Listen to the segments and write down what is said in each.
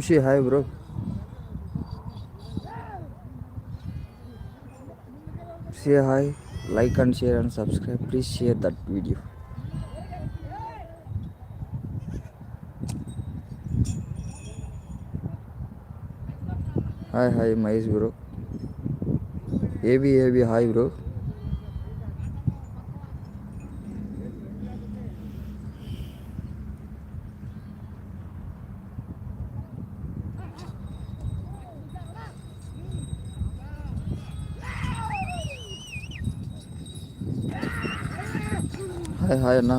Hamsi, hi bro. Say hi, like and share and subscribe. Please share that video. Hi, hi, Mice bro. Heavy, heavy, hi bro. Hi hi అన్న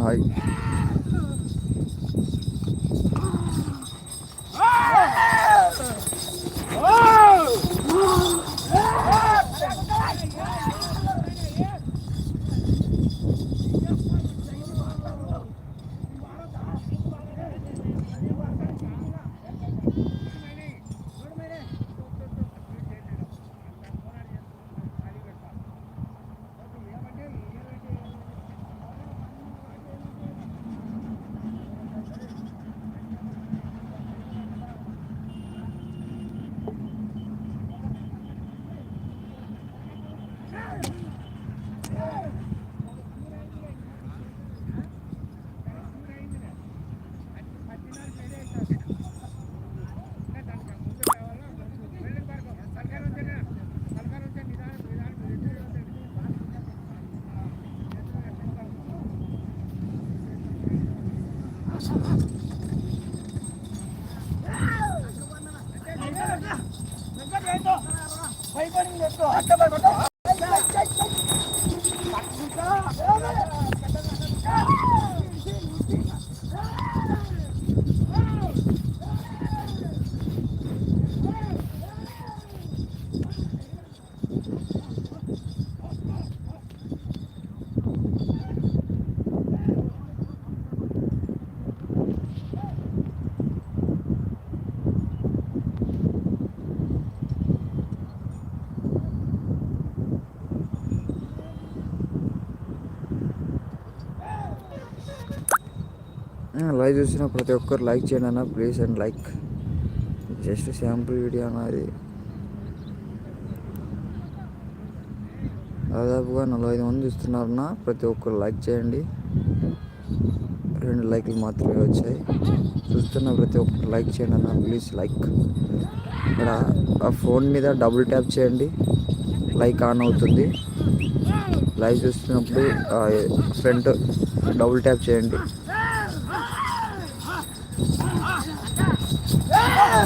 hi live చూసిన ప్రతి ఒక్కరు like చేయండి అన్న please and like just sample video అన్నది దాదాపుగా నలభై ఐదు మంది చూస్తున్నారన్న. ప్రతి ఒక్కరు లైక్ చేయండి. రెండు లైక్లు మాత్రమే వచ్చాయి. చూస్తున్న ప్రతి ఒక్కరు లైక్ చేయండి అన్న. ప్లీజ్ లైక్ ఇక్కడ ఆ ఫోన్ మీద డబుల్ ట్యాప్ చేయండి. లైక్ ఆన్ అవుతుంది. లైవ్ చూస్తున్నప్పుడు ఫ్రంట్ డబుల్ ట్యాప్ చేయండి. అన్న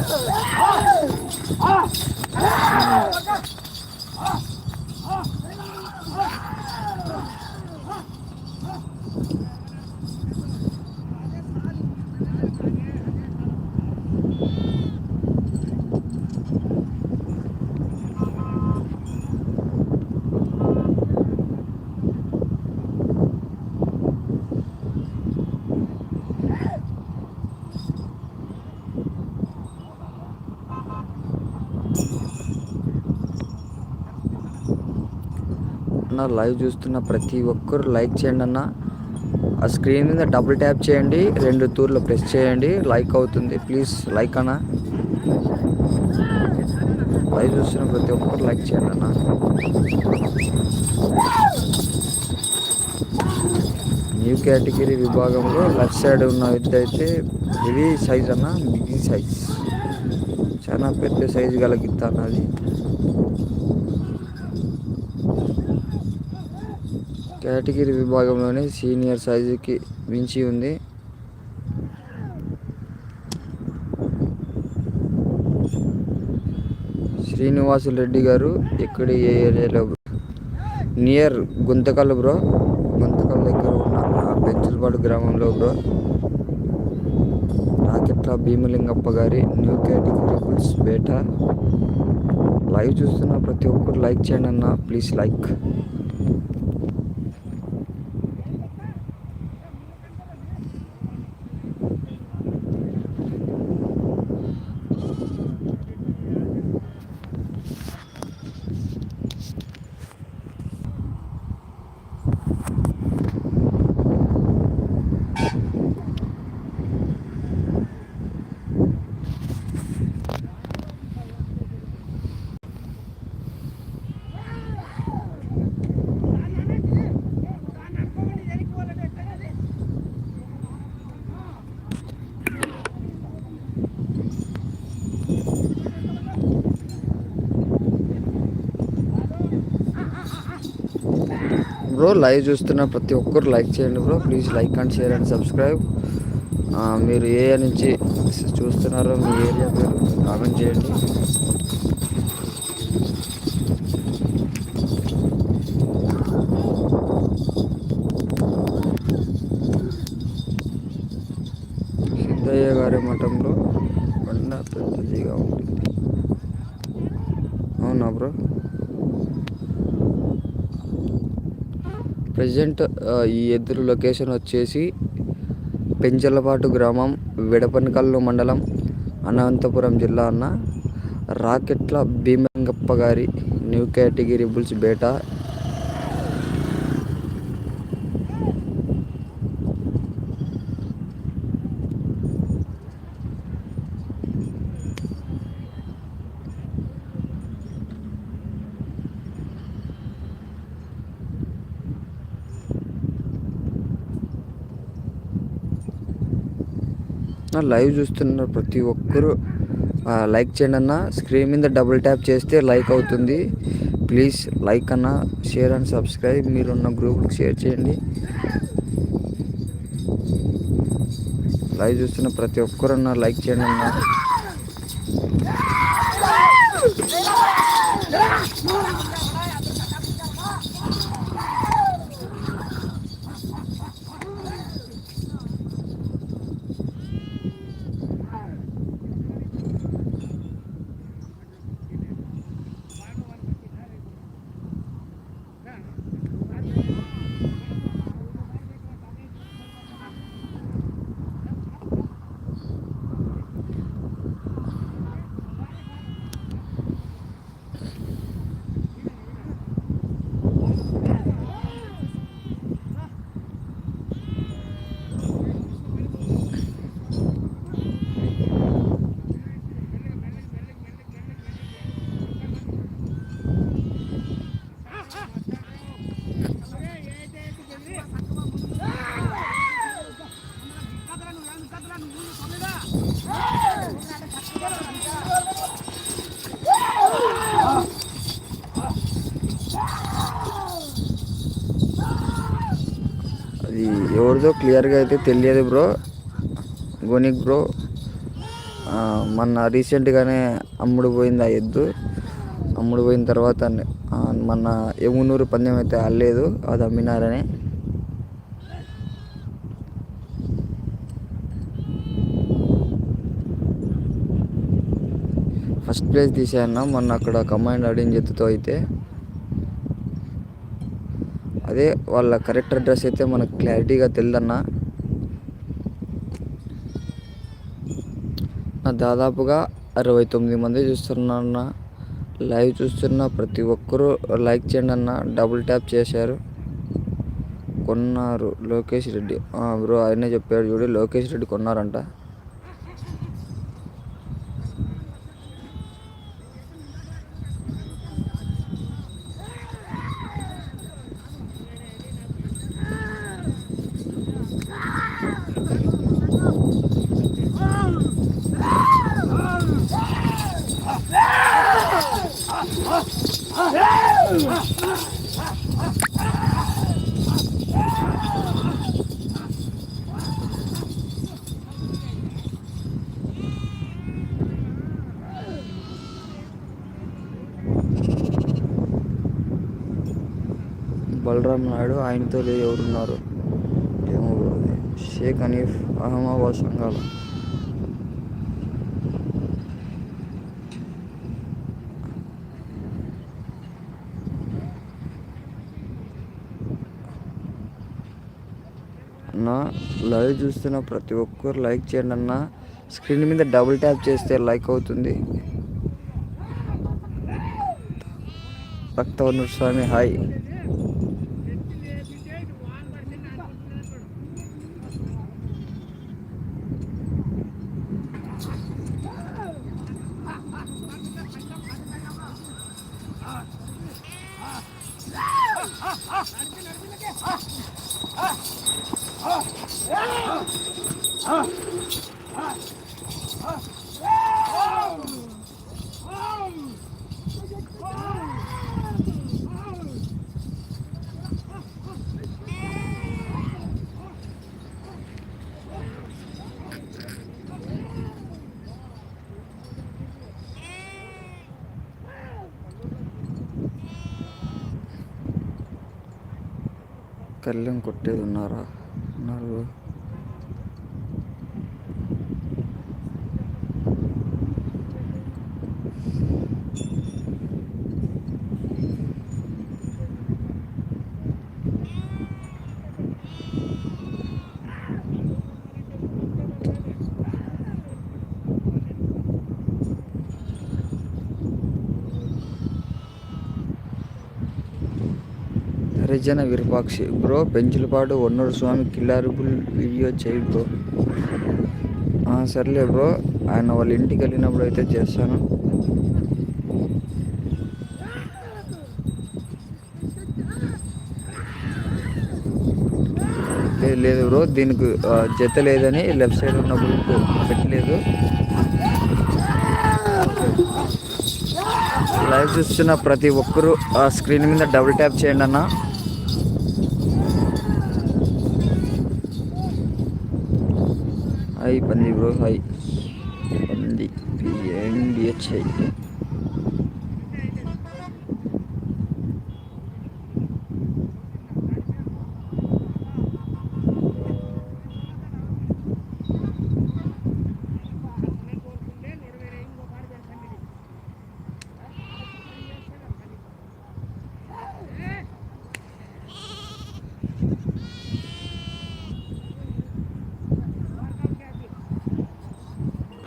లైవ్ చూస్తున్న ప్రతి ఒక్కరు లైక్ చేయండి అన్న. ఆ స్క్రీన్ మీద డబుల్ ట్యాప్ చేయండి రెండు తూర్లు ప్రెస్ చేయండి లైక్ అవుతుంది. ప్లీజ్ లైక్ అన్న. లైవ్ చూస్తున్న ప్రతి ఒక్కరు లైక్ చేయండి అన్న. న్యూ కేటగిరీ విభాగంలో లెఫ్ట్ సైడ్ ఉన్న ఎద్దు అయితే హెవీ సైజ్ అన్న బిగ్ సైజ్. చాలా పెద్ద సైజు గల గిత్త అన్నది కేటగిరీ విభాగంలోనే సీనియర్ సైజుకి మించి ఉంది. శ్రీనివాసులు రెడ్డి గారు ఇక్కడ ఏ ఏరియాలో నియర్ గుంతకల్ బ్రో గుంతకల్ దగ్గర ఉన్న పెంచులపాడు గ్రామంలో బ్రో రాకెట్ల భీమలింగప్ప గారి న్యూ కేటగిరీ బుల్స్ బేట. లైవ్ చూస్తున్న ప్రతి ఒక్కరు లైక్ చేయండి అన్న. ప్లీజ్ లైక్ బ్రో లైవ్ చూస్తున్న ప్రతి ఒక్కరు లైక్ చేయండి bro. Please like and share and subscribe. మీరు ఏ నుంచి చూస్తున్నారో మీ ఏరియా పేరు కామెంట్ చేయండి. సిద్ధయ్య గారి మఠంలో ప్రజెంట్ ఈ ఎదురు లొకేషన్ వచ్చేసి పెంచలపాటు గ్రామం విడపనకల్లు మండలం అనంతపురం జిల్లా అన్న రాకెట్ల భీమంగప్ప గారి న్యూ కేటగిరీ బుల్స్ బేటా నా లైవ్ చూస్తున్న ప్రతి ఒక్కరూ లైక్ చేయండి అన్న. స్క్రీన్ మీద డబుల్ ట్యాప్ చేస్తే లైక్ అవుతుంది. ప్లీజ్ లైక్ అన్న షేర్ అండ్ సబ్స్క్రైబ్. మీరున్న గ్రూప్కి షేర్ చేయండి. లైవ్ చూస్తున్న ప్రతి ఒక్కరన్నా లైక్ చేయండి అన్న. ఎవరిదో క్లియర్గా అయితే తెలియదు బ్రో. గోనిక్ బ్రో. మొన్న రీసెంట్గానే అమ్ముడు పోయింది ఆ ఎద్దు. అమ్ముడు పోయిన తర్వాత మొన్న ఎమునూరు పందెం అయితే అల్లేదు అది అమ్మినారని. ఫస్ట్ ప్లేస్ తీసేయన్నా మొన్న అక్కడ కమాండ్ ఆడిన జత్తుతో అయితే. అదే వాళ్ళ కరెక్ట్ అడ్రస్ అయితే మనకు క్లారిటీగా తెలియదన్నా నా దాదాపుగా అరవై తొమ్మిది మంది చూస్తున్నా లైవ్ చూస్తున్న ప్రతి ఒక్కరూ లైక్ చేయండి అన్న డబుల్ ట్యాప్ చేశారు. కొన్నారు లోకేష్ రెడ్డి. బ్రో ఆయనే చెప్పాడు చూడు లోకేష్ రెడ్డి కొన్నారంట. బలరాం నాయుడు ఆయనతో లేదు ఎవరున్నారు? ఏమో షేక్ హనీఫ్ అహ్మాబాద్ సంఘాల. నా లైవ్ చూస్తున్న ప్రతి ఒక్కరు లైక్ చేయండి అన్న. స్క్రీన్ మీద డబుల్ ట్యాప్ చేస్తే లైక్ అవుతుంది. రక్తవర్ణ స్వామి హాయ్. కళ్ళెం కొట్టేది ఉన్నారా ఉన్నారు హరిజన విరూపాక్షి. బ్రో పెంచులపాడు ఒన్నూరు స్వామి కిల్లారుబుల్ వీడియో చేయి బ్రో. సర్లే బ్రో ఆయన వాళ్ళ ఇంటికి వెళ్ళినప్పుడు అయితే చేస్తాను. లేదు బ్రో దీనికి జత లేదని లెఫ్ట్ సైడ్ ఉన్న గ్రూప్ పెట్టలేదు. లైవ్ చూస్తున్న ప్రతి ఒక్కరూ ఆ స్క్రీన్ మీద డబుల్ ట్యాప్ చేయండి అన్న. హాయ్ పంది బ్రో హాయ్ పంది P N D H I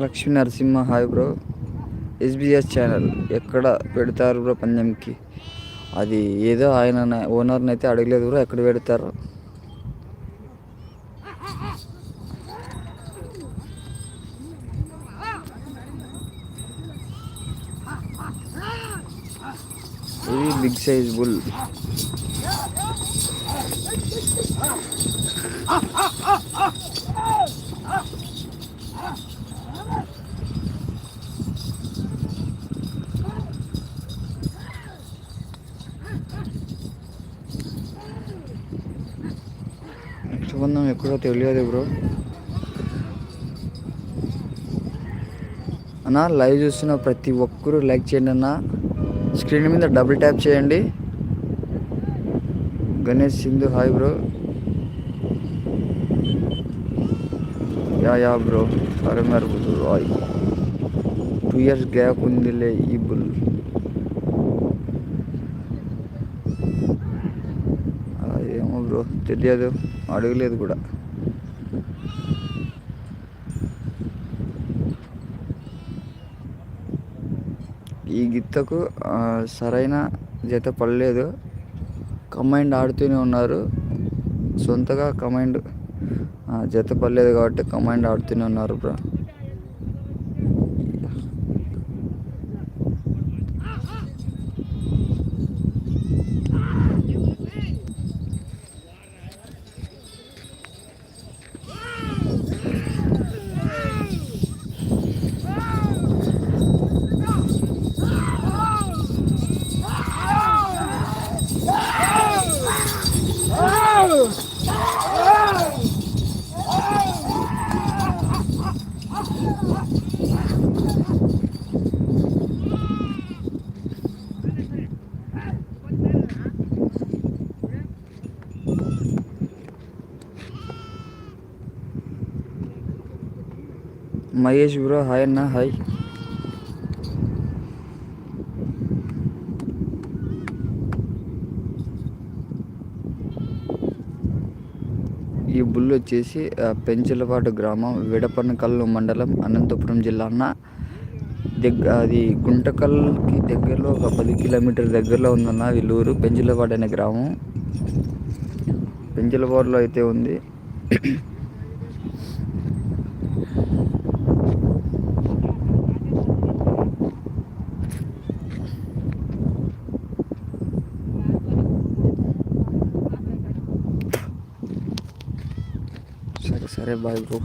Lakshmi Narasimha hi bro. SBS channel ఎక్కడ పెడతారు బ్రో పందెంకి? అది ఏదో ఆయన ఓనర్ని అయితే అడగలేదు బ్రో ఎక్కడ పెడతారు? ఇది బిగ్ సైజ్ బుల్. నెక్స్ట్ బంధం ఎక్కడో తెలియదు బ్రో. అన్న లైవ్ చూస్తున్న ప్రతి ఒక్కరూ లైక్ చేయండి అన్న. స్క్రీన్ మీద డబుల్ ట్యాప్ చేయండి. Ganesh Sindhu hi bro. Yeah yeah bro. Karimnagar bull Roy. Two years gap ఉందిలే ఈ బుల్. ఏమో బ్రో తెలియదు అడగలేదు కూడా. ఈ గిత్తకు సరైన జత పడలేదు. కమైండ్ ఆడుతూనే ఉన్నారు. సొంతగా కమైండ్ జత పడలేదు కాబట్టి కమాండ్ ఆడుతూనే ఉన్నారు బ్రో. మహేష్ బ్రో హాయ్ అన్న హాయ్ ఈ బుల్ వచ్చేసి పెంచలవాడు గ్రామం విడపనకల్లు మండలం అనంతపురం జిల్లా అన్న దగ్గ అది గుంటకల్కి దగ్గరలో ఒక పది కిలోమీటర్ దగ్గరలో ఉందన్న వీళ్ళూరు పెంచలపాడు అనే గ్రామం. పెంచలవాడులో అయితే ఉంది. અરે બાય બ્રો